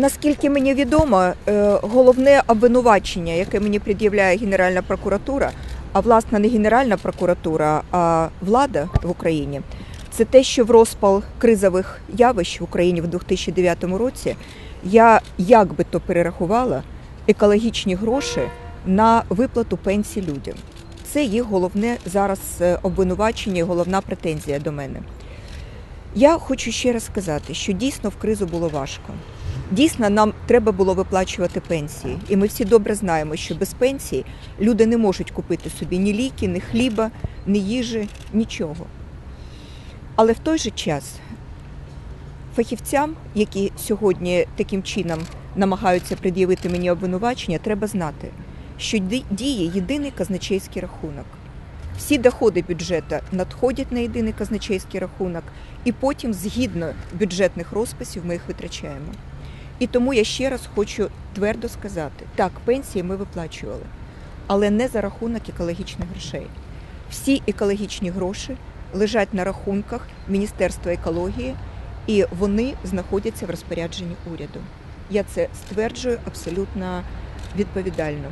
наскільки мені відомо, е, головне обвинувачення, яке мені пред'являє Генеральна прокуратура, а власне не Генеральна прокуратура, а влада в Україні, це те, що в розпал кризових явищ в Україні в 2009 році я як би то перерахувала екологічні гроші на виплату пенсій людям. Це їх головне зараз е, обвинувачення, і головна претензія до мене. Я хочу ще раз сказати, що дійсно в кризу було важко. Дійсно, нам треба було виплачувати пенсії, і ми всі добре знаємо, що без пенсії люди не можуть купити собі ні ліки, ні хліба, ні їжі, нічого. Але в той же час фахівцям, які сьогодні таким чином намагаються пред'явити мені обвинувачення, треба знати, що діє єдиний казначейський рахунок. Всі доходи бюджету надходять на єдиний казначейський рахунок, і потім, згідно бюджетних розписів, ми їх витрачаємо. І тому я ще раз хочу твердо сказати: так, пенсії ми виплачували, але не за рахунок екологічних грошей. Всі екологічні гроші лежать на рахунках Міністерства екології, і вони знаходяться в розпорядженні уряду. Я це стверджую абсолютно відповідально.